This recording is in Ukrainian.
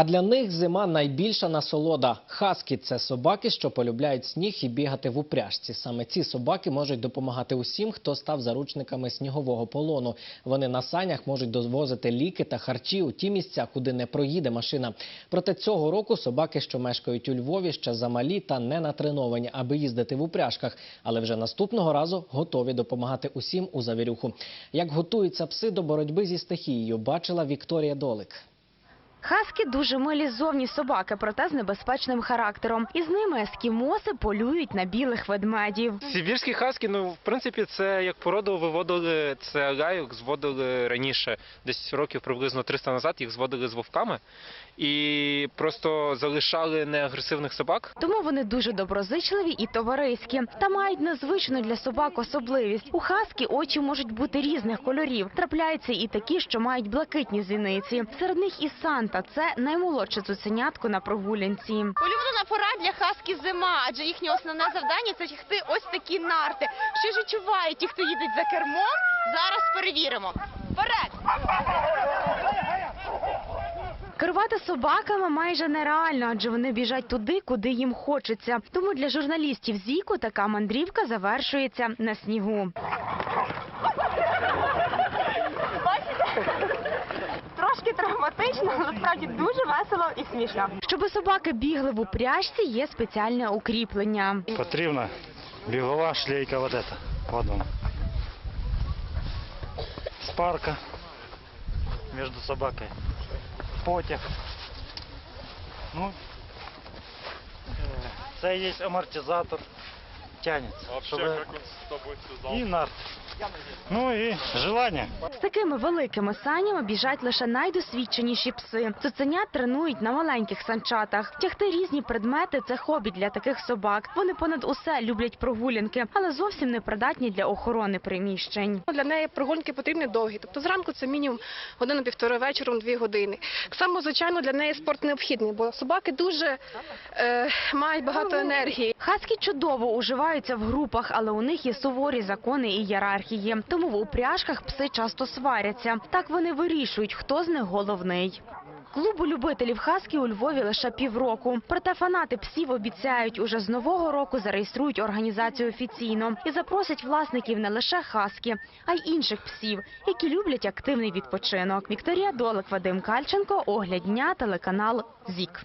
А для них зима найбільша насолода. Хаскі це собаки, що полюбляють сніг і бігати в упряжці. Саме ці собаки можуть допомагати усім, хто став заручниками снігового полону. Вони на санях можуть дозвозити ліки та харчі у ті місця, куди не проїде машина. Проте цього року собаки, що мешкають у Львові, ще замалі та не натреновані, аби їздити в упряжках. Але вже наступного разу готові допомагати усім у завірюху. Як готуються пси до боротьби зі стихією, бачила Вікторія Долик. Хаскі дуже милі зовні собаки, проте з небезпечним характером. Із ними ескімоси полюють на білих ведмедів. Сибірські хаски, ну в принципі, це як породу виводили це лайок, зводили раніше, десь років приблизно 300 назад їх зводили з вовками і просто залишали неагресивних собак. Тому вони дуже доброзичливі і товариські та мають незвичну для собак особливість. У хаскі очі можуть бути різних кольорів. Трапляються і такі, що мають блакитні зіниці. Серед них і Санта це наймолодше цуценятко на прогулянці. Улюблена пора для хаски зима, адже їхнє основне завдання це тягти ось такі нарти. Що ж відчувають ті, хто їдуть за кермом? Зараз перевіримо. Вперед! Керувати собаками майже нереально, адже вони біжать туди, куди їм хочеться. Тому для журналістів Зіку така мандрівка завершується на снігу. Трошки травматично, але насправді дуже весело і смішно. Щоби собаки бігли в упряжці, є спеціальне укріплення. Потрібна бігова шлейка вот эта. Вот она. Спарка между собакой. Потяг. Ну, э, це є амортизатор. Связался? І нарт. Ну і желання. З такими великими санями біжать лише найдосвідченіші пси. Цуценят тренують на маленьких санчатах. Тягти різні предмети це хобі для таких собак. Вони понад усе люблять прогулянки, але зовсім не придатні для охорони приміщень. Для неї прогулянки потрібні довгі. Тобто зранку це мінімум годину півтори вечором дві години. Само, звичайно, для неї спорт необхідний, бо собаки дуже е, мають багато енергії. Хаски чудово уживаються в групах, але у них є суворі закони і ієрархії. Тому в упряжках пси часто сваряться. Так вони вирішують, хто з них головний. Клубу любителів хаски у Львові лише півроку. Проте фанати псів обіцяють, уже з нового року зареєструють організацію офіційно і запросять власників не лише хаски, а й інших псів, які люблять активний відпочинок. Вікторія Долик, Вадим Кальченко, огляд дня, телеканал ЗІК.